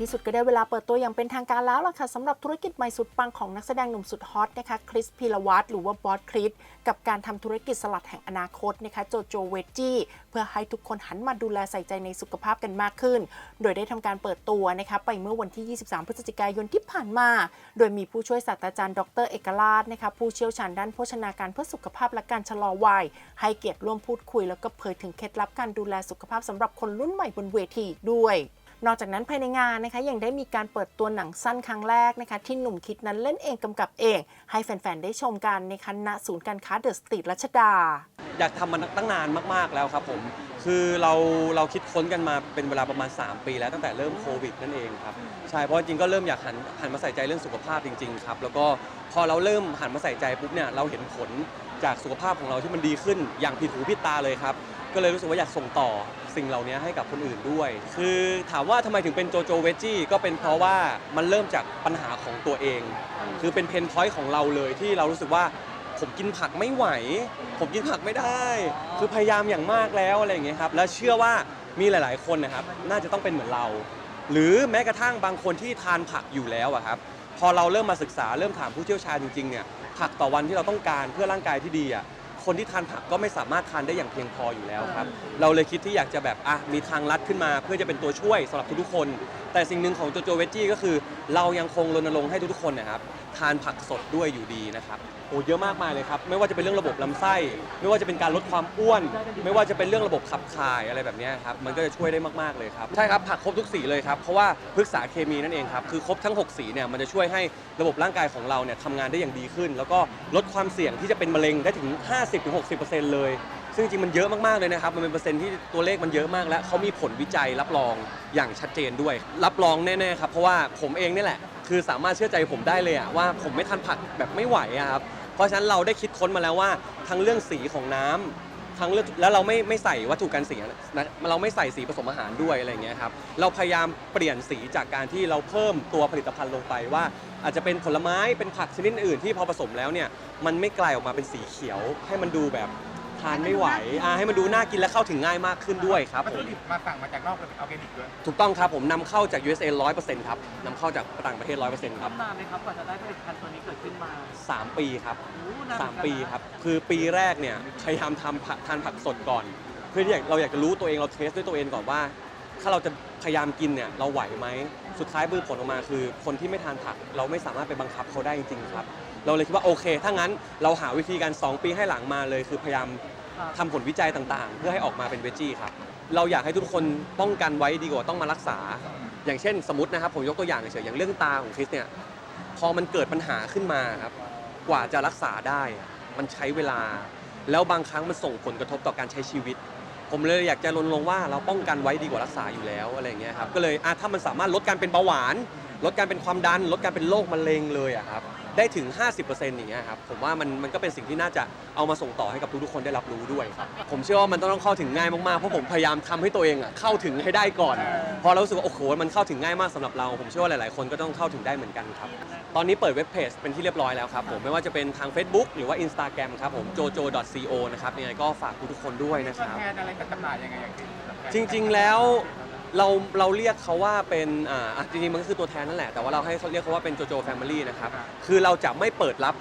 ที่สุดก็ได้เวลาเปิดตัวอย่างเป็นทางการแล้วล่ะค่ะสำหรับธุรกิจใหม่สุดปังของนักแสดงหนุ่มสุดฮอตนะคะคริสพีรวัตรหรือว่าบอสคริสกับการทำธุรกิจสลัดแห่งอนาคตนะคะโจโจเวจจี้เพื่อให้ทุกคนหันมาดูแลใส่ใจในสุขภาพกันมากขึ้น โดยได้ทำการเปิดตัวนะคะไปเมื่อวันที่ 23 พฤศจิกายนที่ผ่านมา โดยมีผู้ช่วยศาสตราจารย์ ดรเอกราชนะคะผู้เชี่ยวชาญด้านโภชนาการเพื่อสุขภาพและการชะลอวัยให้เกียรติร่วมพูดคุย แล้วก็เผยถึงเคล็ดลับการดูแลสุขภาพสำหรับคนรุ่นใหม่บนเวทีอีกด้วย นอกจากนั้นภายในงานนะคะยังได้มีการเปิดตัวหนังสั้นครั้งแรกนะคะที่หนุ่มคิดนั้นเล่นเองกำกับเอง ให้แฟนๆ ได้ชมกันในคณะศูนย์การค้าเดอะสตรีทรัชดา อยากทำมันตั้งนานมากๆแล้วครับผม คือเราเราคิดค้นกันมาเป็นเวลาประมาณ 3 ปีแล้วตั้งแต่เริ่มโควิดนั่นเองครับใช่เพราะจริงก็เริ่มอยากหันหันมาใส่ใจเรื่องสุขภาพจริงๆครับแล้วก็พอเราเริ่มหันมาใส่ใจปุ๊บเนี่ยเราเห็นผล จากสุขภาพของเราที่มันดีขึ้นอย่างผิดหูผิดตาเลยครับ ก็เลยรู้สึกว่าอยากส่งต่อสิ่งเหล่านี้ให้กับคนอื่นด้วย คือถามว่าทำไมถึงเป็นโจโจเวจจี้ก็เป็นเพราะว่ามันเริ่มจากปัญหาของตัวเอง คือเป็นเพนพอยต์ของเราเลยที่เรารู้สึกว่าผมกินผักไม่ไหว ผมกินผักไม่ได้ คือพยายามอย่างมากแล้วอะไรอย่างเงี้ยครับ แล้วเชื่อว่ามีหลาย ๆ คนนะครับ น่าจะต้องเป็นเหมือนเรา หรือแม้กระทั่งบางคนที่ทานผักอยู่แล้วอะครับ พอเราเริ่มมาศึกษาเริ่มถามผู้เชี่ยวชาญจริง ๆ เนี่ย ผักต่อวันที่เราต้องการเพื่อร่างกายที่ดีอะ คนที่ทานผักก็ไม่สามารถทานได้อย่างเพียงพออยู่แล้วครับ เราเลยคิดที่อยากจะแบบอะมีทางลัดขึ้นมาเพื่อจะเป็นตัวช่วยสำหรับทุกๆคน แต่สิ่งหนึ่งของโจโจเวจจี้ก็คือ เรายังคงรณรงค์ให้ทุกๆคนนะครับทานผักสดด้วยอยู่ดีนะครับโอ้เยอะมากมายเลยครับไม่ว่าจะเป็นเรื่องระบบลำไส้ ไม่ว่าจะเป็นการลดความอ้วน ไม่ว่าจะเป็นเรื่องระบบขับถ่ายอะไรแบบเนี้ยครับมันก็จะช่วยได้มากๆเลยครับใช่ครับผักครบทุกสีเลยครับเพราะว่าพฤกษาเคมีนั่นเองครับคือครบทั้ง 6 สีเนี่ยมันจะช่วยให้ระบบร่างกายของเราเนี่ยทำงานได้อย่างดีขึ้น แล้วก็ลดความเสี่ยงที่จะเป็นมะเร็งได้ถึง50-60%เลย ซึ่งจริงมันเยอะมากๆเลยนะครับ มันเป็นเปอร์เซ็นต์ที่ตัวเลขมันเยอะมากแล้วเขามีผลวิจัยรับรองอย่างชัดเจนด้วย รับรองแน่ๆครับ เพราะว่าผมเองนี่แหละ คือสามารถเชื่อใจผมได้เลยอะว่าผมไม่ทันผักแบบไม่ไหวอะครับ เพราะฉะนั้นเราได้คิดค้นมาแล้วว่าทั้งเรื่องสีของน้ำทั้งเรื่องแล้วเราไม่ไม่ใส่วัตถุกันเสียนะเราไม่ใส่สีผสมอาหารด้วยอะไรเงี้ยครับเราพยายามเปลี่ยนสีจากการที่เราเพิ่มตัวผลิตภัณฑ์ลงไปว่า อาจจะเป็นผลไม้เป็นผักชนิดอื่นที่พอผสมแล้วเนี่ยมันไม่กลายออกมาเป็นสีเขียวให้มันดูแบบ ทานไม่ไหวอ่าให้มันดูน่ากินและเข้าถึงง่ายมากขึ้นด้วยครับวัตผถุมดิบมาสั่งมาจากนอกเลยเป็นออร์แกนิกด้วยถูกต้องครับผมนำเข้าจาก USA 100%ครับนำเข้าจากต่างประเทศ 100%ครับทำนานไหมครับกว่าจะได้ผลิตภัณฑ์ตัวนี้เกิดขึ้นมา3ปีครับ โอ้นานเหสามอนกันนะปีครับคือปีแรกเนี่ยพยายามทำผักทานผักสดก่อน เพื่อที่อยากเราอยากจะรู้ตัวเองเราเทสด้วยตัวเองก่อนว่า ถ้าเราจะพยายามกินเนี่ยเราไหวไหมสุดท้ายบือผลออกมาคือ คนที่ไม่ทานผักเราไม่สามารถไปบังคับเขาได้จริงๆครับ เราเลยคิดว่าโอเค ถ้างั้นเราหาวิธีการ 2 ปีให้หลังมาเลย คือพยายามครับทำผลวิจัยต่างๆ เพื่อให้ออกมาเป็นเวจจี้ครับเราอยากให้ทุกคนป้องกันไว้ดีกว่าต้องมารักษา อย่างเช่น สมมตินะครับผมยกตัวอย่างเฉยๆอย่างเรื่องตาของคริสเนี่ยพอมันเกิดปัญหาขึ้นมาครับกว่าจะรักษาได้อะมันใช้เวลา แล้วบางครั้งมันส่งผลกระทบต่อการใช้ชีวิต ผมเลยอยากจะรณรงค์ว่าเราป้องกันไว้ดีกว่ารักษาอยู่แล้วอะไรอย่างเงี้ยครับก็เลยอะถ้ามันสามารถลดการเป็นเบาหวาน ลดการเป็นความดัน ลดการเป็นโรคมะเร็งเลยอะครับ ได้ถึง 50%อย่างเงี้ยครับผมว่ามันมันก็เป็นสิ่งที่น่าจะเอามาส่งต่อให้กับทุกๆคนได้รับรู้ด้วยครับผมเชื่อว่ามันต้องเข้าถึงง่ายมากๆเพราะผมพยายามทำให้ตัวเองอะเข้าถึงให้ได้ก่อน พอเรารู้สึกว่าโอ้โหมันเข้าถึงง่ายมากสำหรับเรา ผมเชื่อว่าหลายๆ คนก็ต้องเข้าถึงได้เหมือนกันครับ ตอนนี้เปิดเว็บเพจเป็นที่เรียบร้อยแล้วครับผมไม่ว่าจะเป็นทาง Facebook หรือว่า Instagram ครับผม jojo.co นะครับยังไงก็ฝากทุกๆคนด้วยนะคตัวรับ แทนอะไรกับจำหน่ายยังไงอย่างที่ จริงๆ แล้ว เราเราเรียกเขาว่าเป็นอ่าอะจริงๆมันก็คือตัวแทนนั่นแหละ แต่ว่าเราให้เขาเรียกเขาว่าเป็นโจโจแฟมิลี่นะครับ คือเราจะไม่เปิดรับ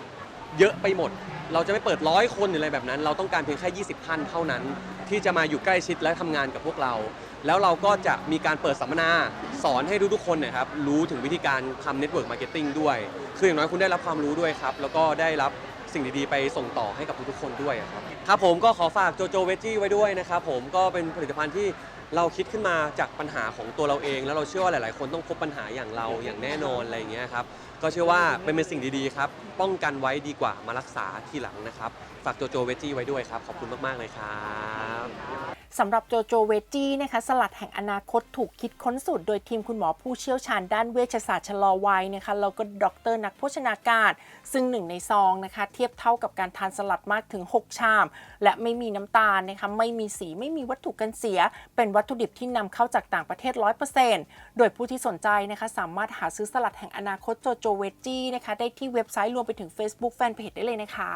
เยอะไปหมด เราจะไม่เปิดร้อยคนหรืออะไรแบบนั้น เราต้องการเพียงแค่ 20 ท่านเท่านั้น ที่จะมาอยู่ใกล้ชิดและทำงานกับพวกเรา แล้วเราก็จะมีการเปิดสัมมนาสอนให้ทุกๆคนเนะครับรู้ถึงวิธีการทำเน็ตเวิร์กมาร์เก็ตติ้งด้วย คืออย่างน้อยคุณได้รับความรู้ด้วยครับ แล้วก็ได้รับสิ่งดีๆ ไปส่งต่อให้กับทุกๆคนด้วยอะครับ ครับผมก็ขอฝากโจโจเวจี้ไว้ด้วยนะครับผมก็เป็นผลิตภัณฑ์ที่ เราคิดขึ้นมาจากปัญหาของตัวเราเอง แล้วเราเชื่อว่าหลาย ๆ คนต้องพบปัญหาอย่างเราอย่างแน่นอนอะไรอย่างเงี้ยครับก็เชื่อว่าเป็นเป็นสิ่งดี ๆ ครับ ป้องกันไว้ดีกว่ามารักษาทีหลังนะครับ ฝากโจโจเวจี้ไว้ด้วยครับ ขอบคุณมาก ๆ เลยครับ สำหรับโจโจเวจี้นะคะสลัดแห่งอนาคตถูกคิดค้นสูตรโดยทีมคุณหมอผู้เชี่ยวชาญด้านเวชศาสตร์ชะลอวัยนะคะแล้วก็ด็อกเตอร์นักโภชนาการ ซึ่งหนึ่งในซองนะคะ เทียบเท่ากับการทานสลัดมากถึง 6 ชาม และไม่มีน้ำตาลนะคะไม่มีสีไม่มีวัตถุกันเสีย เป็นวัตถุดิบที่นำเข้าจากต่างประเทศ 100%โดยผู้ที่สนใจนะคะสามารถหาซื้อสลัดแห่งอนาคตโจโจเวจจี้นะคะได้ที่เว็บไซต์รวมไปถึง Facebook Fanpage ได้เลยนะคะ